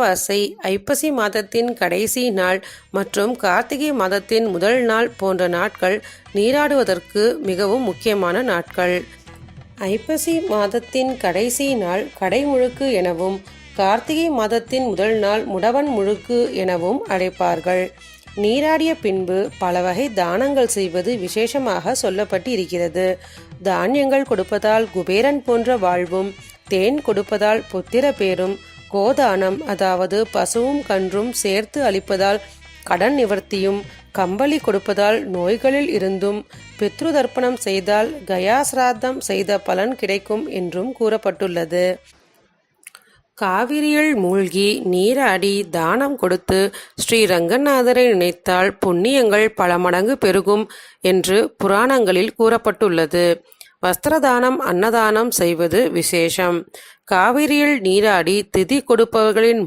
அமாவாசை ஐப்பசி மாதத்தின் கடைசி நாள் மற்றும் கார்த்திகை மாதத்தின் முதல் நாள் போன்ற நாட்கள் நீராடுவதற்கு மிகவும் முக்கியமான நாட்கள். ஐப்பசி மாதத்தின் கடைசி நாள் கடைமுழுக்கு எனவும் கார்த்திகை மாதத்தின் முதல் நாள் முடவன் முழுக்கு எனவும் அழைப்பார்கள். நீராடிய பின்பு பல வகை தானங்கள் செய்வது விசேஷமாக சொல்லப்பட்டு இருக்கிறது தானியங்கள் கொடுப்பதால் குபேரன் போன்ற வாழ்வும் தேன் கொடுப்பதால் புத்திர பேரும் கோதானம் அதாவது பசுவும் கன்றும் சேர்த்து அளிப்பதால் கடன் நிவர்த்தியும் கம்பளி கொடுப்பதால் நோய்களில் இருந்தும் பித்ரு தர்ப்பணம் செய்தால் கயாசிராத்தம் செய்த பலன் கிடைக்கும் என்றும் கூறப்பட்டுள்ளது. காவிரியில் மூழ்கி நீராடி தானம் கொடுத்து ஸ்ரீ ரங்கநாதரை நினைத்தால் புண்ணியங்கள் பல மடங்கு பெருகும் என்று புராணங்களில் கூறப்பட்டுள்ளது. வஸ்திரதானம் அன்னதானம் செய்வது விசேஷம். காவிரியில் நீராடி திதி கொடுப்பவர்களின்